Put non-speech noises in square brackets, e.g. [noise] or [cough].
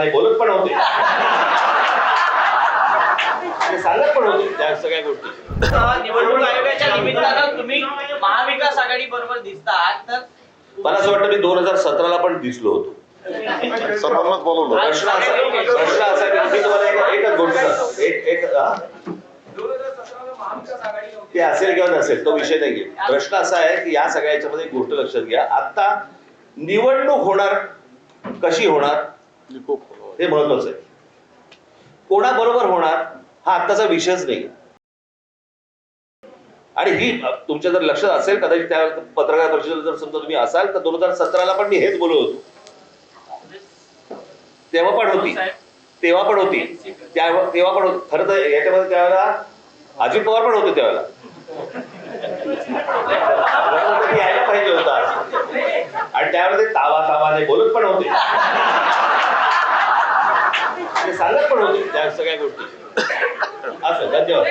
तावाने बोलत पण होते. [laughs] ते सांगत पण होते. त्या सगळ्या गोष्टी. निवडणूक आयोगाच्या निमित्तानं तुम्ही महाविकास आघाडी बरोबर दिसतात तर मला असं वाटतं मी दोन हजार सतराला पण दिसलो होतो. सर्वांनाच बोलवलं प्रश्न असा प्रश्न असा आहे की मी तुम्हाला एक- एकच गोष्ट. एक एक? ते असेल किंवा नसेल तो विषय नाही प्रश्न असा आहे की या सगळ्या याच्यामध्ये एक गोष्ट लक्षात घ्या. आता निवडणूक होणार कशी होणार. हे महत्वाचं आहे. कोणाबरोबर होणार हा आत्ताचा विषयच नाही. आणि ही तुमच्या जर लक्षात असेल कदाचित त्या पत्रकार परिषदेला जर समजा तुम्ही असाल तर दोन हजार सतराला पण मी हेच बोलत होतो. तेव्हा पण होती. तेव्हा पण होती. त्या- तेव्हा पण होती. खरं तर याच्यामध्ये त्यावेळेला अजित पवार पण होते त्यावेळेला. यायला पाहिजे होतं आज. आणि त्यावेळेला ते तावा तावाने बोलत पण होते. सांगत पण होते त्या सगळ्या गोष्टी. असं धन्यवाद.